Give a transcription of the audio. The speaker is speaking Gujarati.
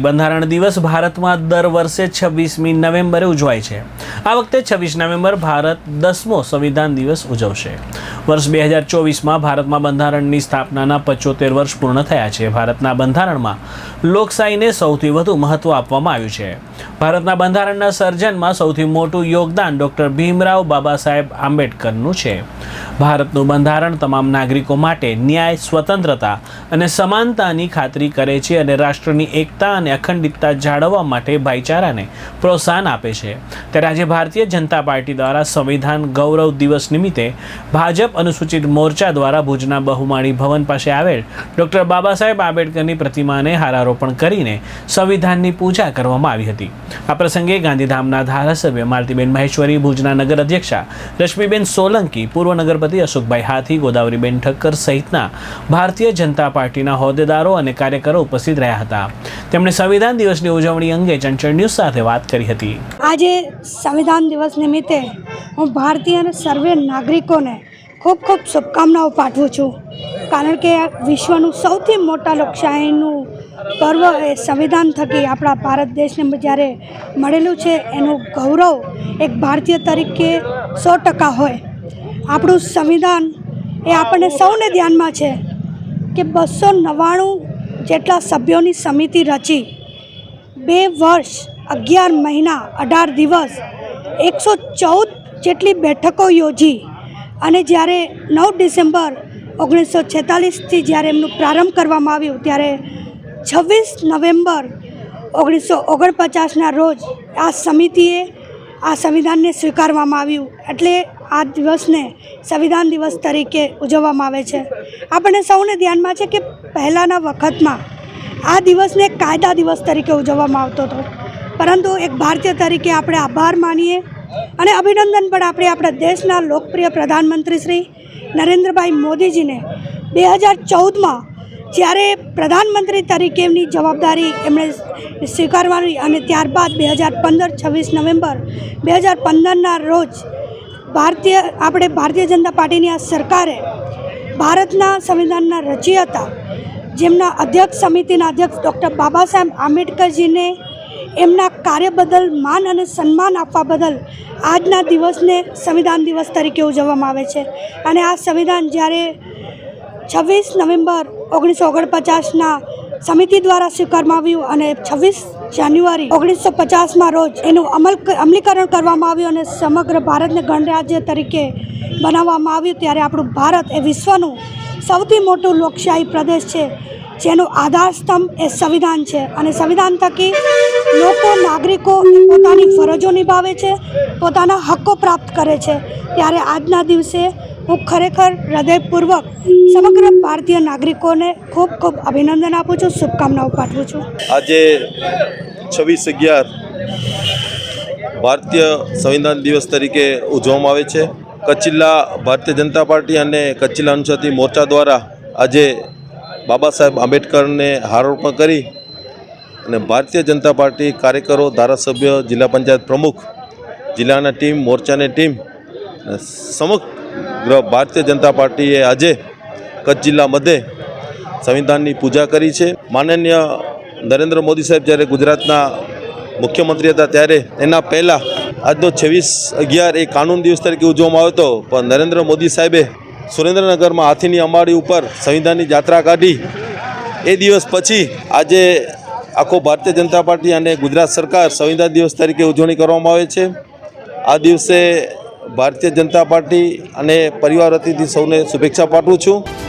બંધારણ દિવસ ભારતમાં દર વર્ષે છવ્વીસમી નવેમ્બરે ઉજવાય છે. આ વખતે છવ્વીસ નવેમ્બર ભારત દસમો સંવિધાન દિવસ ઉજવશે. વર્ષ બે હજાર ચોવીસમાં ભારતમાં બંધારણની સ્થાપનાના પચોતેર વર્ષ પૂર્ણ થયા છે. ભારતના બંધારણમાં લોકશાહીને સૌથી વધુ મહત્ત્વ આપવામાં આવ્યું છે. ભારતના બંધારણના સર્જનમાં સૌથી મોટું યોગદાન ડૉક્ટર ભીમરાવ બાબા સાહેબ આંબેડકરનું છે. ભારતનું બંધારણ તમામ નાગરિકો માટે ન્યાય, સ્વતંત્રતા અને સમાનતાની ખાતરી કરે છે અને રાષ્ટ્રની એકતા અને અખંડિતતા જાળવવા માટે ભાઈચારાને પ્રોત્સાહન આપે છે. ત્યારે આજે ભારતીય જનતા પાર્ટી દ્વારા સંવિધાન ગૌરવ દિવસ નિમિત્તે ભાજપ અનુસૂચિત મોરચા દ્વારા ભુજના બહુમાળી ભવન પાસે આવેલ ડૉક્ટર બાબા સાહેબ આંબેડકરની પ્રતિમાને હારારોપણ કરીને સંવિધાનની પૂજા કરવામાં આવી હતી. આ પ્રસંગે ગાંધીધામના ધારાસભ્ય માલતીબેન મહેશ્વરી, ભુજના નગર અધ્યક્ષા રશ્મિબેન સોલંકી, પૂર્વ નગરપતિ અશોકભાઈ હાથી, ગોદાવરીબેન ઠક્કર સહિતના ભારતીય જનતા પાર્ટીના હોદ્દેદારો અને કાર્યકરો ઉપસ્થિત રહ્યા હતા. તેમણે સંવિધાન દિવસની ઉજવણી અંગે ચંચળ ન્યૂઝ સાથે વાત કરી હતી. આજે સંવિધાન દિવસ નિમિત્તે હું ભારતીય અને સર્વે નાગરિકોને ખૂબ ખૂબ શુભકામનાઓ પાઠવું છું. કારણ કે વિશ્વનું સૌથી મોટા લોકશાહીનું પર્વ એ સંવિધાન થકી આપણા ભારત દેશને જ્યારે મળેલું છે, એનું ગૌરવ એક ભારતીય તરીકે સો ટકા હોય. આપણું સંવિધાન એ આપણને સૌને ધ્યાનમાં છે કે બસો નવ્વાણું જેટલા સભ્યોની સમિતિ રચી બે વર્ષ અગિયાર મહિના અઢાર દિવસ એકસો ચૌદ જેટલી બેઠકો યોજી અને જ્યારે નવ ડિસેમ્બર ઓગણીસો છેતાલીસથી જ્યારે એમનું પ્રારંભ કરવામાં આવ્યું ત્યારે છવ્વીસ નવેમ્બર ઓગણીસો ઓગણપચાસના રોજ આ સમિતિએ આ સંવિધાનને સ્વીકારવામાં આવ્યું. એટલે આ દિવસને સંવિધાન દિવસ તરીકે ઉજવવામાં આવે છે. આપણને સૌને ધ્યાનમાં છે કે પહેલાંના વખતમાં આ દિવસને કાયદા દિવસ તરીકે ઉજવવામાં આવતો હતો. પરંતુ એક ભારતીય તરીકે આપણે આભાર માનીએ અને અભિનંદન પણ આપણે આપણા દેશના લોકપ્રિય પ્રધાનમંત્રી શ્રી નરેન્દ્રભાઈ મોદીજીને. બે હજાર ચૌદમાં જ્યારે પ્રધાનમંત્રી તરીકે એમની જવાબદારી એમણે સ્વીકારવાની અને ત્યારબાદ બે હજાર પંદર છવ્વીસ નવેમ્બર બે હજાર પંદરના રોજ ભારતીય, આપણે ભારતીય જનતા પાર્ટીની આ સરકારે ભારતના સંવિધાનના રચયતા જેમના અધ્યક્ષ સમિતિના અધ્યક્ષ ડૉક્ટર બાબા સાહેબ આંબેડકરજીને એમના કાર્ય બદલ માન અને સન્માન આપવા બદલ આજના દિવસને સંવિધાન દિવસ તરીકે ઉજવવામાં આવે છે. અને આ સંવિધાન જ્યારે છવ્વીસ નવેમ્બર ઓગણીસો ઓગણપચાસના સમિતિ દ્વારા સ્વીકારવામાં આવ્યું અને છવ્વીસ જાન્યુઆરી ઓગણીસો પચાસમાં રોજ એનું અમલ અમલીકરણ કરવામાં આવ્યું અને સમગ્ર ભારતને ગણરાજ્ય તરીકે બનાવવામાં આવ્યું ત્યારે આપણું ભારત એ વિશ્વનું સૌથી મોટું લોકશાહી પ્રદેશ છે. જેનો આધારસ્તંભ એ સંવિધાન છે અને સંવિધાન થકી લોકો, નાગરિકો પોતાની ફરજો નિભાવે છે, પોતાના હક્કો પ્રાપ્ત કરે છે. ત્યારે આજના દિવસે હું ખરેખર હૃદયપૂર્વક સમગ્ર ભારતીય નાગરિકોને ખૂબ ખૂબ અભિનંદન આપું છું, શુભકામનાઓ પાઠવું છું. આજે છવ્વીસ અગિયાર ભારતીય સંવિધાન દિવસ તરીકે ઉજવવામાં આવે છે. કચ્છ જિલ્લા ભારતીય જનતા પાર્ટી અને કચ્છ જિલ્લા અનુસૂચિત મોરચા દ્વારા આજે બાબા સાહેબ આંબેડકરને હારોપણ કરી અને ભારતીય જનતા પાર્ટી કાર્યકરો, ધારાસભ્ય, જિલ્લા પંચાયત પ્રમુખ, જિલ્લાના ટીમ, મોરચાની ટીમ સમગ્ર ભારતીય જનતા પાર્ટીએ આજે કચ્છ જિલ્લા મધ્યે સંવિધાનની પૂજા કરી છે. માનનીય નરેન્દ્ર મોદી સાહેબ જ્યારે ગુજરાતના મુખ્યમંત્રી હતા ત્યારે એના પહેલાં આજનો છવ્વીસ અગિયાર એ કાનૂન દિવસ તરીકે ઉજવવામાં આવ્યો હતો. પણ નરેન્દ્ર મોદી સાહેબે સુરેન્દ્રનગરમાં હાથીની અંબાડી ઉપર સંવિધાનની યાત્રા કાઢી. એ દિવસ પછી આજે આખો ભારતીય જનતા પાર્ટી અને ગુજરાત સરકાર સંવિધાન દિવસ તરીકે ઉજવણી કરવામાં આવે છે. આ દિવસે ભારતીય જનતા પાર્ટી અને પરિવાર વતીથી સૌને શુભેચ્છા પાઠવું છું.